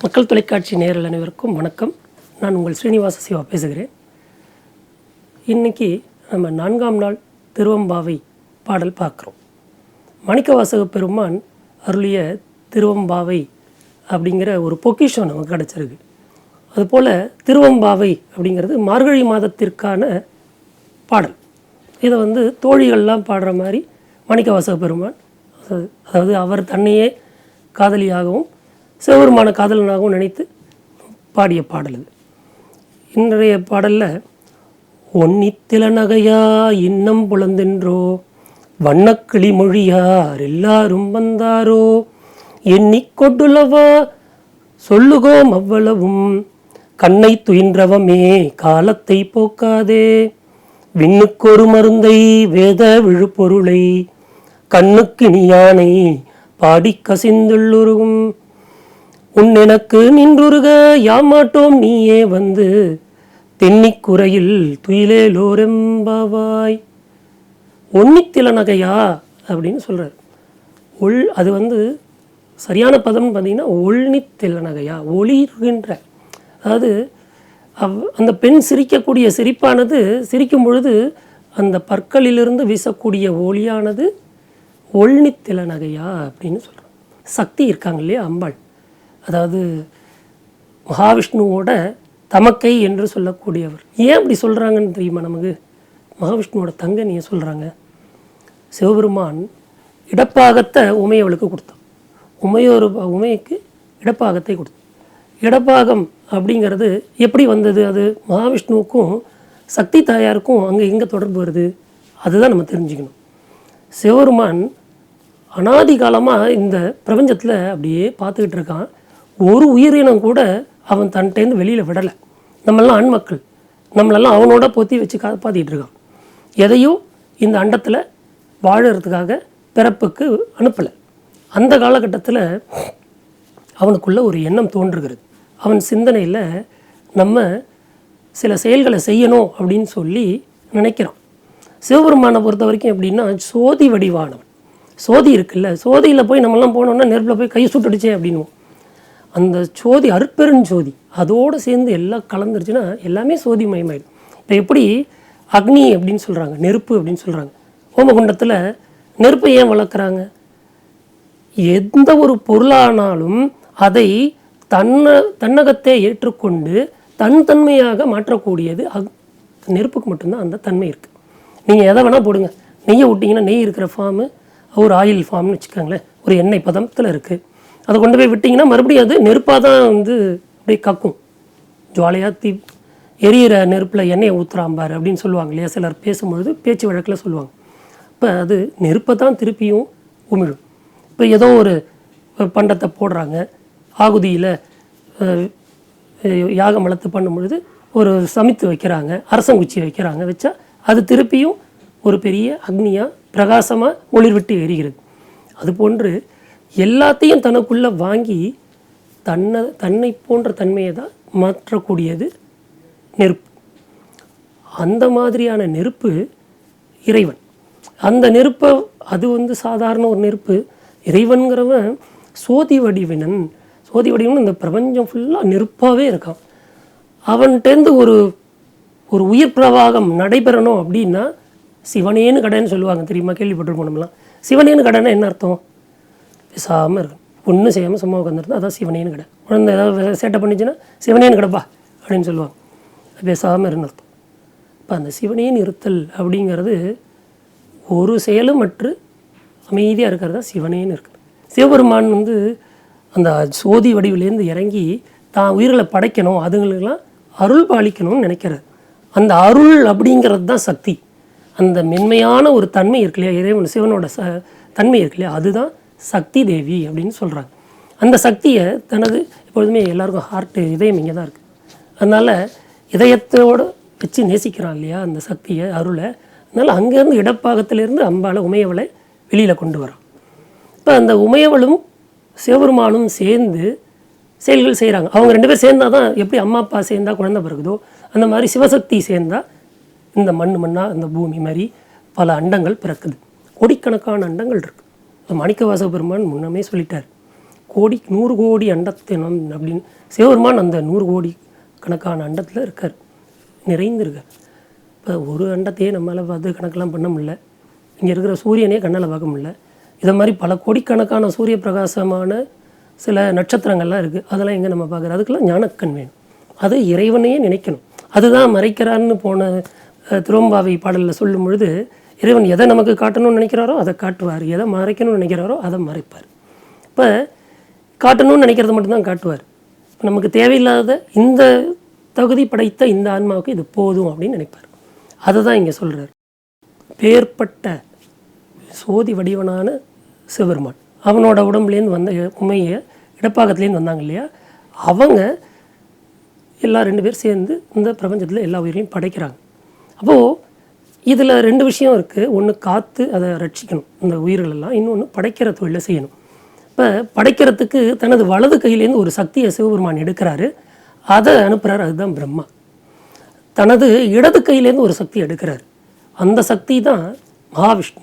மக்கள் தொலைக்காட்சி நேரில் அனைவருக்கும் வணக்கம். நான் உங்கள் ஸ்ரீனிவாச சிவா பேசுகிறேன். இன்னைக்கு நம்ம நான்காம் நாள் திருவம்பாவை பாடல் பார்க்குறோம். மணிக்கவாசக பெருமான் அருளிய திருவம்பாவை அப்படிங்கிற ஒரு பொக்கிஷம் நமக்கு கிடச்சிருக்கு. அதுபோல் திருவம்பாவை அப்படிங்கிறது மார்கழி மாதத்திற்கான பாடல். இதை வந்து தோழிகள்லாம் பாடுற மாதிரி மணிக்கவாசக பெருமான் அதாவது- அதாவது அவர் தன்னையே காதலியாகவும் சிவபெருமான காதலனாகவும் நினைத்து பாடிய பாடல் இது. இன்றைய பாடலில் ஒன்னித்தில நகையா இன்னம் புலந்தென்றோ வண்ணக்கிளி மொழியார் எல்லாரும் வந்தாரோ எண்ணிக்கொண்டுள்ளவா சொல்லுகோம் அவ்வளவும் கண்ணை துயின்றவமே காலத்தை போக்காதே விண்ணுக்கொரு மருந்தை வேத விழுப்பொருளை கண்ணுக்கு யானை பாடி கசிந்துள்ளுருகும். உன் எனக்கு நின்றுருக யாமாட்டோம் நீயே வந்து தென்னிக்குறையில் துயிலேலோரெம்பாவாய். ஒன்னித்தில நகையா? அப்படின்னு சொல்கிறார் உள் அது வந்து சரியான பதம்னு பார்த்தீங்கன்னா ஒள்னித்தில நகையா? ஒளிர்கின்ற. அதாவது அந்த பெண் சிரிக்கக்கூடிய சிரிப்பானது சிரிக்கும் பொழுது அந்த பற்களிலிருந்து வீசக்கூடிய ஒளியானது ஒள்னித்தில நகையா அப்படின்னு சொல்கிறோம் சக்தி இருக்காங்க இல்லையா அம்பாள். அதாவது மகாவிஷ்ணுவோட தமக்கை என்று சொல்லக்கூடியவர். ஏன் அப்படி சொல்கிறாங்கன்னு தெரியுமா நமக்கு? மகாவிஷ்ணுவோட தங்கன்னு நீங்கள் சொல்கிறாங்க சிவபெருமான் இடப்பாகத்தை உமையவளுக்கு கொடுத்தான். உமையோரு உமைக்கு இடப்பாகத்தை கொடுத்தான். இடப்பாகம் அப்படிங்கிறது எப்படி வந்தது? அது மகாவிஷ்ணுவுக்கும் சக்தி தாயாருக்கும் அங்கே எங்கே தொடர்பு வருது? அதுதான் நம்ம தெரிஞ்சுக்கணும். சிவபெருமான் அனாதி காலமாக இந்த பிரபஞ்சத்தில் அப்படியே பார்த்துக்கிட்டு இருக்கான். ஒரு உயிரினம் கூட அவன் தன்கிட்டேருந்து வெளியில் விடலை. நம்மளாம் ஆண்மக்கள் நம்மளெல்லாம் அவனோட பொத்தி வச்சு காப்பாற்றிட்டு இருக்கான். எதையும் இந்த அண்டத்தில் வாழறதுக்காக பிறப்புக்கு அனுப்பலை. அந்த காலகட்டத்தில் அவனுக்குள்ள ஒரு எண்ணம் தோன்றுகிறது. அவன் சிந்தனையில் நம்ம சில செயல்களை செய்யணும் அப்படின்னு சொல்லி நினைக்கிறான். சிவபெருமானை பொறுத்த வரைக்கும் எப்படின்னா சோதி வடிவானவன். சோதி இருக்குல்ல சோதியில் போய் நம்மலாம் போனோம்னா நெருப்பில் போய் கை சுட்டுடுச்சே அப்படின்வோம் அந்த சோதி அருட்பெருஞ்சோதி அதோடு சேர்ந்து எல்லாம் கலந்துருச்சுன்னா எல்லாமே சோதி மயமாயிடும். இப்போ எப்படி அக்னி அப்படின்னு சொல்கிறாங்க நெருப்பு அப்படின்னு சொல்கிறாங்க ஹோமகுண்டத்தில் நெருப்பை ஏன் வளர்க்குறாங்க? எந்த ஒரு பொருளானாலும் அதை தன்னை தன்னகத்தை ஏற்றுக்கொண்டு தன் தன்மையாக மாற்றக்கூடியது அக் நெருப்புக்கு மட்டும்தான் அந்த தன்மை இருக்குது நீங்கள் எதை வேணால் போடுங்க. நெய்யை விட்டிங்கன்னா நெய் இருக்கிற ஃபார்மு ஒரு ஆயில் ஃபார்ம்னு வச்சுக்கோங்களேன். ஒரு எண்ணெய் பதத்தில் இருக்குது அதை கொண்டு போய் விட்டிங்கன்னா மறுபடியும் அது நெருப்பாக தான் வந்து அப்படியே கக்கும். ஜுவாலையாக தீ எரியிற நெருப்பில் எண்ணெயை ஊற்றுறாம்பார் அப்படின்னு சொல்லுவாங்க இல்லையா? சிலர் பேசும்பொழுது பேச்சு வழக்கில் சொல்லுவாங்க. இப்போ அது நெருப்பை தான் திருப்பியும் உமிழும். இப்போ ஏதோ ஒரு பண்டத்தை போடுறாங்க. ஆகுதியில் யாகம் வளர்த்து பண்ணும் பொழுது ஒரு சமைத்து வைக்கிறாங்க அரசங்குச்சி வைக்கிறாங்க வச்சா அது திருப்பியும் ஒரு பெரிய அக்னியாக பிரகாசமாக ஒளிர் விட்டு எரிகிறது. அதுபோன்று எல்லாத்தையும் தனக்குள்ளே வாங்கி தன்னை தன்னை போன்ற தன்மையை தான் மாற்றக்கூடியது நெருப்பு. அந்த மாதிரியான நெருப்பு இறைவன். அந்த நெருப்பை அது வந்து சாதாரண ஒரு நெருப்பு இறைவன்கிறவன் சோதி வடிவினன் சோதி வடிவம்னு இந்த பிரபஞ்சம் ஃபுல்லாக நெருப்பாகவே இருக்கான். அவன்கிட்டேருந்து ஒரு ஒரு உயிர் பிரவாகம் நடைபெறணும் அப்படின்னா சிவனேன்னு கடைன்னு சொல்லுவாங்க. தெரியுமா? கேள்விப்பட்டிருப்போம் நம்மளாம் சிவனேன்னு கடைன்னா என்ன அர்த்தம்? பேசாமல் இருக்கணும் ஒன்றும் செய்யாமல் சும்மா உட்காந்துருந்தா அதான் சிவனேன்னு கடை. குழந்தை ஏதாவது சேட்டை பண்ணிச்சுன்னா சிவனேன்னு கடைப்பா அப்படின்னு சொல்லுவாங்க. பேசாமல் இருந்த அர்த்தம். இப்போ அந்த சிவனேன்னு இருத்தல் அப்படிங்கிறது ஒரு செயலும் மற்ற அமைதியாக இருக்கிறதா சிவனேன்னு இருக்குது. சிவபெருமான் வந்து அந்த சோதி வடிவிலேருந்து இறங்கி தான் உயிர்களை படைக்கணும் அதுங்களுக்கெல்லாம் அருள் பாலிக்கணும்னு நினைக்கிறது அந்த அருள் அப்படிங்கிறது தான் சக்தி. அந்த மென்மையான ஒரு தன்மை இருக்கு இல்லையா? இறைவன் சிவனோட ச தன்மை இருக்கு இல்லையா? அதுதான் சக்தி தேவி அப்படின்னு சொல்கிறாங்க அந்த சக்தியை தனது எப்பொழுதுமே எல்லாருக்கும் ஹார்ட்டு இதயம் இங்கே தான் இருக்குது அதனால் இதயத்தோடு வச்சு நேசிக்கிறான் இல்லையா? அந்த சக்தியை அருளை. அதனால் அங்கேருந்து இடப்பாகத்திலேருந்து அம்பால உமையவளை வெளியில் கொண்டு வரான். இப்போ அந்த உமையவளும் சிவபெருமானும் சேர்ந்து செயல்கள் செய்கிறாங்க அவங்க ரெண்டு பேர் சேர்ந்தால் தான் எப்படி அம்மா அப்பா சேர்ந்தா குழந்தை பிறகுதோ அந்த மாதிரி சிவசக்தி சேர்ந்தால் இந்த மண் மண்ணாக இந்த பூமி மாதிரி பல அண்டங்கள் பிறக்குது. கோடிக்கணக்கான அண்டங்கள் இருக்குது அது மாணிக்கவாசக பெருமான் முன்னமே சொல்லிட்டார். கோடி நூறு கோடி அண்டத்தினம் அப்படின்னு. சிவபெருமான் அந்த நூறு கோடி கணக்கான அண்டத்தில் இருக்கார். நிறைந்திருக்கார். இப்போ ஒரு அண்டத்தையே நம்மளால் பார்த்து கணக்கெல்லாம் பண்ண முடியல. இங்கே இருக்கிற சூரியனே கண்ணால் பார்க்க முடியல. இதை மாதிரி பல கோடிக்கணக்கான சூரிய பிரகாசமான சில நட்சத்திரங்கள்லாம் இருக்குது அதெல்லாம் எங்கே நம்ம பார்க்குறது? அதுக்கெல்லாம் ஞானக்கண் வேணும். அது இறைவனையே நினைக்கணும். அதுதான் மறைக்கிறான்னு போன திருவம்பாவை பாடலில் சொல்லும் பொழுது இறைவன் எதை நமக்கு காட்டணும்னு நினைக்கிறாரோ அதை காட்டுவார். எதை மறைக்கணும்னு நினைக்கிறாரோ அதை மறைப்பார். இப்போ காட்டணும்னு நினைக்கிறது மட்டும்தான் காட்டுவார். நமக்கு தேவையில்லாத இந்த தகுதி படைத்த இந்த ஆன்மாவுக்கு இது போதும் அப்படின்னு நினைப்பார். அதை தான் இங்கே சொல்கிறார் பேர்பட்ட சோதி வடிவனான சிவபெருமான். அவனோட உடம்புலேருந்து வந்த உமையை இடப்பாகத்துலேருந்து வந்தாங்க இல்லையா? அவங்க எல்லா ரெண்டு பேரும் சேர்ந்து இந்த பிரபஞ்சத்தில் எல்லா உயிரையும் படைக்கிறாங்க. அப்போது இதில் ரெண்டு விஷயம் இருக்குது ஒன்று காத்து அதை ரட்சிக்கணும் இந்த உயிர்கள் எல்லாம் இன்னொன்று படைக்கிற தொழிலை செய்யணும். இப்போ படைக்கிறதுக்கு தனது வலது கையிலேருந்து ஒரு சக்தியை சிவபெருமான் எடுக்கிறாரு. அதை அனுப்புகிறார் அதுதான் பிரம்மா. தனது இடது கையிலேருந்து ஒரு சக்தி எடுக்கிறார். அந்த சக்தி தான் மகாவிஷ்ணு.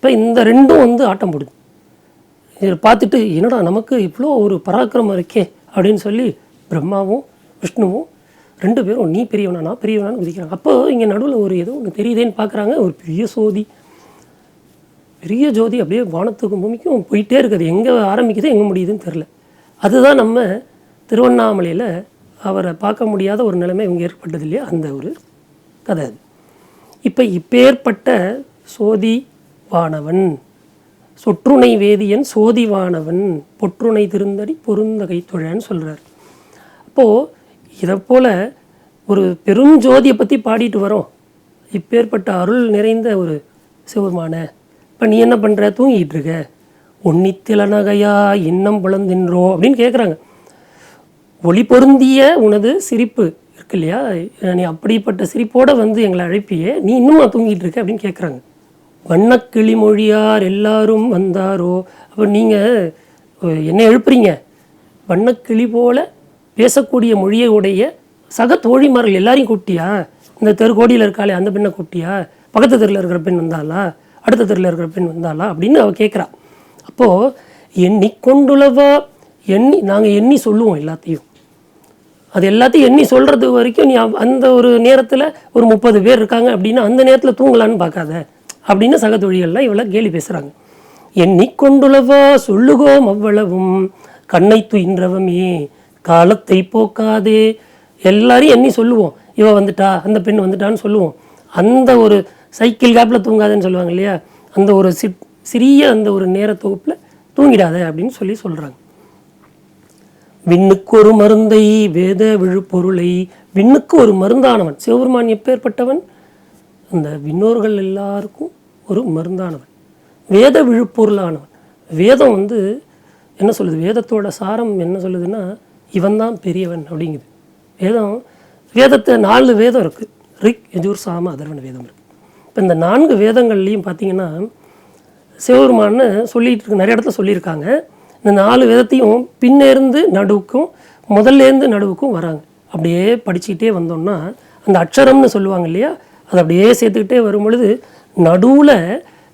இப்போ இந்த ரெண்டும் வந்து ஆட்டம் போடுது. இதை பார்த்துட்டு என்னடா நமக்கு இவ்வளோ ஒரு பராக்கிரமம் இருக்கே அப்படின்னு சொல்லி பிரம்மாவும் விஷ்ணுவும் ரெண்டு பேரும் நீ பெரியவனா நான் பெரியவனான்னு குதிக்கிறாங்க. அப்போ இங்கே நடுவில் ஒரு ஏதோ ஒன்று தெரியுதேன்னு பார்க்குறாங்க. ஒரு பெரிய சோதி பெரிய ஜோதி அப்படியே வானத்துக்கும் பூமிக்கும் போயிட்டே இருக்குது. எங்கே ஆரம்பிக்குது எங்கே முடியுதுன்னு தெரில அதுதான் நம்ம திருவண்ணாமலையில் அவரை பார்க்க முடியாத ஒரு நிலைமை இவங்க ஏற்பட்டது இல்லையா? அந்த ஒரு கதை அது. இப்போ இப்பேற்பட்ட சோதி வானவன். சொற்றுணை வேதியன் சோதி வானவன். பொற்றுணை திருந்தடி பொருந்தகை தொழன்னு சொல்கிறார் அப்போது இதை போல் ஒரு பெரும் ஜோதியை பற்றி பாடிட்டு வரோம். இப்பேற்பட்ட அருள் நிறைந்த ஒரு சிவமான இப்போ நீ என்ன பண்ணுற தூங்கிட்டு இருக்க. ஒன்னித்திலனகையா இன்னம் புலந்தின்றோ அப்படின்னு கேட்குறாங்க ஒளி பொருந்திய உனது சிரிப்பு இருக்கு இல்லையா? நீ அப்படிப்பட்ட சிரிப்போடு வந்து எங்களை அழைப்பியே. நீ இன்னுமா தூங்கிட்டு இருக்க அப்படின்னு கேட்குறாங்க வண்ணக்கிளி மொழியார் எல்லாரும் வந்தாரோ? அப்போ நீங்கள் என்ன எழுப்புறீங்க? வண்ணக்கிளி போல் பேசக்கூடிய மொழியை உடைய சக தோழிமார்கள் எல்லாரையும் கூப்பிட்டியா? இந்த தெருக்கோடியில் இருக்காளே அந்த பெண்ணை கூப்பிட்டியா? பக்கத்து தெருவில் இருக்கிற பெண் வந்தாளா? அடுத்த தெருவில் இருக்கிற பெண் வந்தாளா? அப்படின்னு அவ கேட்குறா அப்போது எண்ணிக்கொண்டுள்ளவா எண்ணி நாங்கள் எண்ணி சொல்லுவோம் எல்லாத்தையும். அது எல்லாத்தையும் எண்ணி சொல்கிறது வரைக்கும் நீ அந்த ஒரு நேரத்தில் ஒரு முப்பது பேர் இருக்காங்க அப்படின்னா அந்த நேரத்தில் தூங்கலான்னு பார்க்காத. அப்படின்னு சக தொழிலெல்லாம் இவளை கேலி பேசுகிறாங்க எண்ணிக்கொண்டுளவா சொல்லுகோம் அவ்வளவும். கண்ணை துயின்றவமே காலத்தை போக்காதே. எல்லாரையும் எண்ணி சொல்லுவோம். இவ வந்துட்டா அந்த பெண் வந்துட்டான்னு சொல்லுவோம். அந்த ஒரு சைக்கிள் கேப்பில் தூங்காதேன்னு சொல்லுவாங்க இல்லையா? அந்த ஒரு சி சிறிய அந்த ஒரு நேர தொகுப்பில் தூங்கிடாத அப்படின்னு சொல்லி சொல்கிறாங்க விண்ணுக்கு ஒரு மருந்தை வேத விழுப்பொருளை விண்ணுக்கு ஒரு மருந்தானவன். சிவபெருமான் எப்பேற்பட்டவன் அந்த விண்ணோர்கள் எல்லாருக்கும் ஒரு மருந்தானவன். வேத விழுப்பொருளானவன். வேதம் வந்து என்ன சொல்லுது? வேதத்தோட சாரம் என்ன சொல்லுதுன்னா இவன் தான் பெரியவன் அப்படிங்குது. வேதம் வேதத்தை நாலு வேதம் இருக்குது ரிக் எஜூர் சாம அதர்வன வேதம் இருக்குது இப்போ இந்த நான்கு வேதங்கள்லையும் பார்த்தீங்கன்னா சிவபெருமான்னு சொல்லிட்டு இருக்கு நிறைய இடத்துல சொல்லியிருக்காங்க. இந்த நாலு வேதத்தையும் பின்னேருந்து நடுவுக்கும் முதல்லேருந்து நடுவுக்கும் வராங்க. அப்படியே படிச்சுக்கிட்டே வந்தோம்னா அந்த அக்ஷரம்னு சொல்லுவாங்க இல்லையா? அதை அப்படியே சேர்த்துக்கிட்டே வரும் பொழுது நடுவில்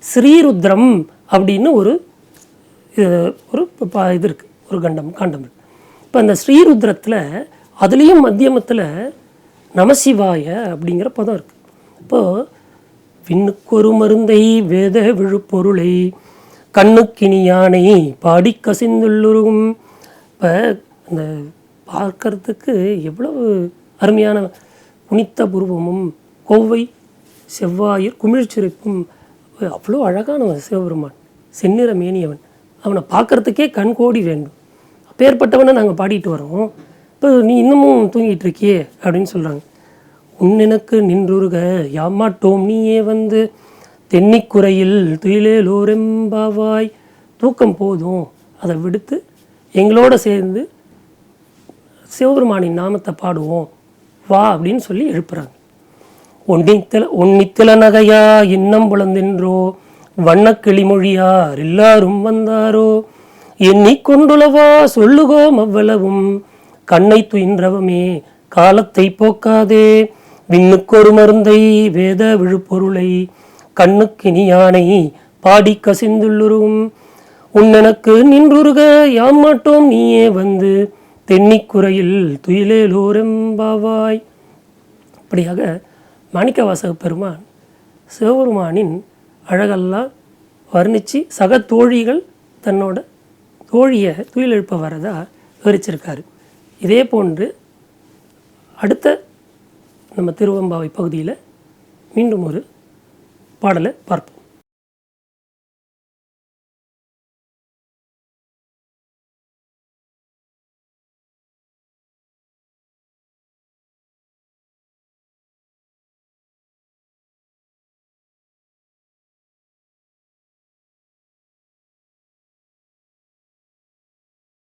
ஸ்ரீருத்ரம் அப்படின்னு ஒரு இது ஒரு இது இருக்குது ஒரு கண்டம் காண்டம் இருக்குது இப்போ அந்த ஸ்ரீருத்ரத்தில் அதுலேயும் மத்தியமத்தில் நமசிவாய அப்படிங்கிற பதம் இருக்குது இப்போது விண்ணுக்கொரு மருந்தை வேத விழுப்பொருளை கண்ணுக்கினி யானை பாடி கசிந்துள்ளுருகும் இப்போ அந்த பார்க்கறதுக்கு எவ்வளவு அருமையான புனித்த புருவமும் கோவை செவ்வாயிர் குமிழ்ச்சிருக்கும். அவ்வளோ அழகானவன் சிவபெருமான். செந்நிற மேனியவன். அவனை பார்க்கறதுக்கே கண் கோடி வேண்டும். அப்பேற்பட்டவனை நாங்கள் பாடிட்டு வரோம் இப்போ நீ இன்னமும் தூங்கிட்டு இருக்கியே அப்படின்னு சொல்கிறாங்க உன்னெனக்கு நின்றுருக யாமாட்டோம் நீயே வந்து தென்னிக்குறையில் துயிலேலோரெம்பாவாய். தூக்கம் போதும். அதை விடுத்து எங்களோட சேர்ந்து சிவபெருமானின் நாமத்தை பாடுவோம். வா அப்படின்னு சொல்லி எழுப்புறாங்க. ஒன்னித்தில உன்னித்தில நகையா இன்னம் புலந்தென்றோ? வண்ண கிளிமொழியார் எல்லாரும் வந்தாரோ? எண்ணிக்கொண்டுளவா சொல்லுகோம் அவ்வளவும். கண்ணை துயின்றவமே காலத்தை போக்காதே. விண்ணுக்கொரு மருந்தை வேத விழுப்பொருளை கண்ணுக்கினி யானை பாடி கசிந்துள்ளுரும். உன்னெனக்கு நின்றுருக யாம் மாட்டோம் நீயே வந்து தென்னிக்குறையில் துயிலேலோரெம்பாவாய். இப்படியாக மாணிக்கவாசக பெருமான் சிவபெருமானின் அழகெல்லாம் வர்ணித்து சக தோழிகள் தன்னோட தோழியை துயில் வரதா விவரிச்சிருக்காரு. இதே போன்று அடுத்த நம்ம திருவம்பாவை பகுதியில் மீண்டும் ஒரு பாடலை பார்ப்போம்.